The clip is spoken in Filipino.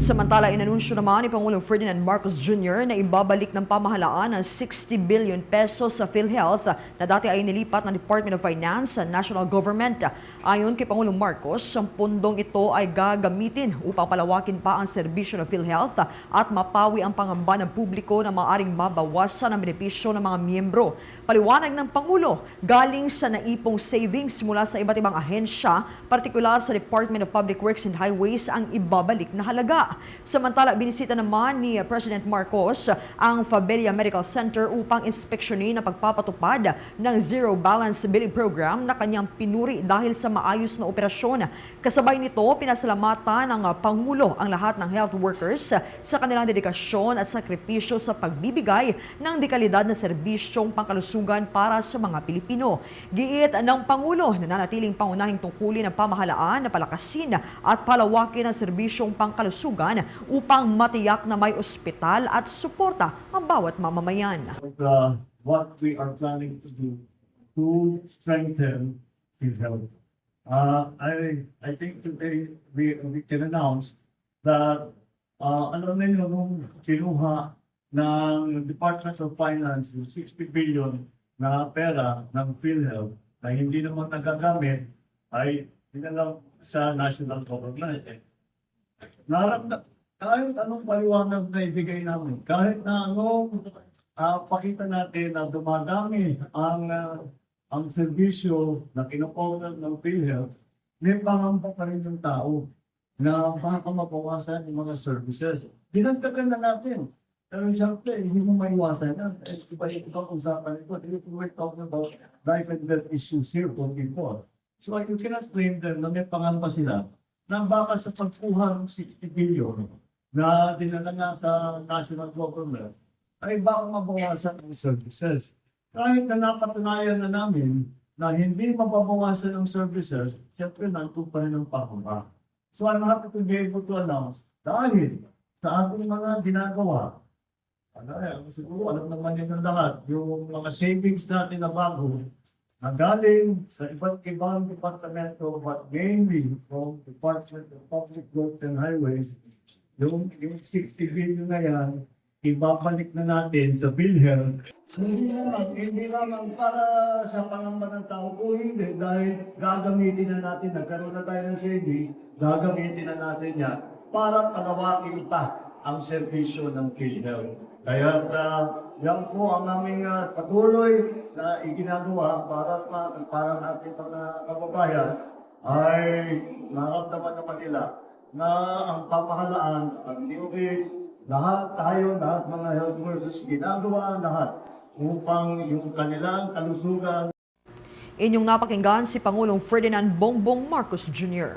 Samantala, inanunsyo naman ni Pangulong Ferdinand Marcos Jr. na ibabalik ng pamahalaan ang 60 billion pesos sa PhilHealth na dati ay nilipat ng Department of Finance sa National Government. Ayon kay Pangulong Marcos, ang pundong ito ay gagamitin upang palawakin pa ang serbisyo ng PhilHealth at mapawi ang pangamba ng publiko na maaring mabawasan ang benepisyo ng mga miyembro. Paliwanag ng Pangulo, galing sa naipong savings mula sa iba't ibang ahensya, partikular sa Department of Public Works and Highways ang ibabalik na halaga. Samantala, binisita naman ni President Marcos ang Fabella Medical Center upang inspeksyonin ang pagpapatupad ng Zero Balance Billing Program na kanyang pinuri dahil sa maayos na operasyon. Kasabay nito, pinasalamatan ng Pangulo ang lahat ng health workers sa kanilang dedikasyon at sakripisyo sa pagbibigay ng dekalidad na serbisyong pangkalusugan para sa mga Pilipino. Giit ng Pangulo na nanatiling pangunahing tungkulin ng pamahalaan na palakasin at palawakin ang serbisyong pangkalusugan upang matiyak na may ospital at suporta ang bawat mamamayan. uh, what we are planning to do to strengthen PhilHealth. Uh, I, I think today we, we can announce that, uh, alam ninyo, nung kinuha ng Department of Finance yung 60 billion na pera ng PhilHealth na hindi naman nagagamit ay dinalang sa national government. Naramdam, kahit anong paliwanag na ibigay namin, kahit na anong ah, pakita natin na dumadami ang ah, ang serbisyo na kinukuha ng PhilHealth, may pangamba pa rin ng tao na baka mabawasan yung mga services. Dinagdagan na natin. Pero siyempre, hindi mo maiwasan yan. Eh, Iba yung ibang usapan ito. We're talking about life and death issues here for people. So you cannot blame them na may pangamba sila na baka sa pagkuha ng 60 billion na dinala nga sa national government ay baka mabawasan ang services. Kahit na napatunayan na namin na hindi mababawasan ang services, siyempre nandun pa rin ang pangamba. So I'm happy to be able to announce dahil sa ating mga ginagawa, ano, siguro alam naman yun ng lahat, yung mga savings natin na bago, na galing sa iba't ibang departamento but mainly from Department of Public Works and Highways, yung, yung 60 billion na yan, ibabalik na natin sa PhilHealth. Hindi naman para sa pangamba ng tao ko, hindi. Dahil gagamitin na natin, nagkaroon na tayo ng savings, gagamitin na natin yan para palawakin pa ang serbisyo ng PhilHealth. Kaya uh, yan po ang aming ah, patuloy na iginagawa para pa- para ng ating mga kababayan ay naramdaman naman nila na ang pamahalaan, ang DOH, lahat tayo, lahat mga health workers, ginagawa lahat upang yung kanilang kalusugan Inyong napakinggan si Pangulong Ferdinand Bongbong Marcos Jr.